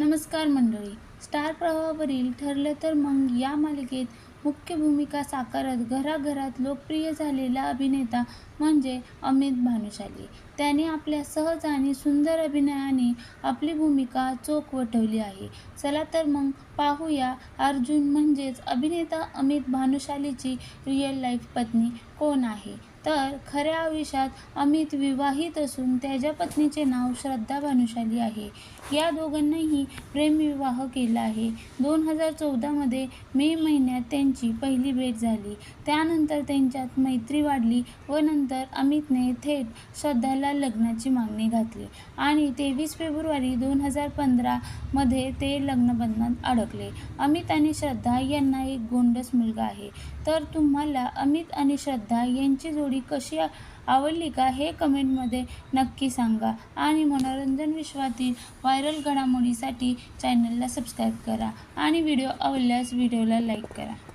नमस्कार मंडळी. स्टार प्रवाहावरील ठरलं तर मग या मालिकेत मुख्य भूमिका साकारत घराघरात लोकप्रिय झालेला अभिनेता म्हणजे अमित भानुशाली. त्याने आपल्या सहज आणि सुंदर अभिनयाने आपली भूमिका चोख वठवली आहे. चला तर मग पाहूया अर्जुन म्हणजेच अभिनेता अमित भानुशालीची रिअल लाईफ पत्नी कोण आहे? तर खऱ्या आयुष्यात अमित विवाहित असून त्याच्या पत्नीचे नाव श्रद्धा भानुशाली आहे. या दोघांनाही प्रेमविवाह केला आहे. दोन हजार चौदामध्ये मे महिन्यात त्यांची पहिली भेट झाली. त्यानंतर त्यांच्यात मैत्री वाढली व नंतर अमितने थेट श्रद्धाला लग्नाची मागणी घातली आणि तेवीस फेब्रुवारी दोन हजार पंधरामध्ये ते लग्नबंधनात अडकले. अमित आणि श्रद्धा यांना एक गोंडस मुलगा आहे. तर तुम्हाला अमित आणि श्रद्धा यांची जोड कशी आवडली का हे कमेंटमध्ये नक्की सांगा. आणि मनोरंजन विश्वातील व्हायरल घडामोडीसाठी चॅनलला सबस्क्राईब करा. आणि व्हिडिओ आवडल्यास व्हिडिओला लाईक करा.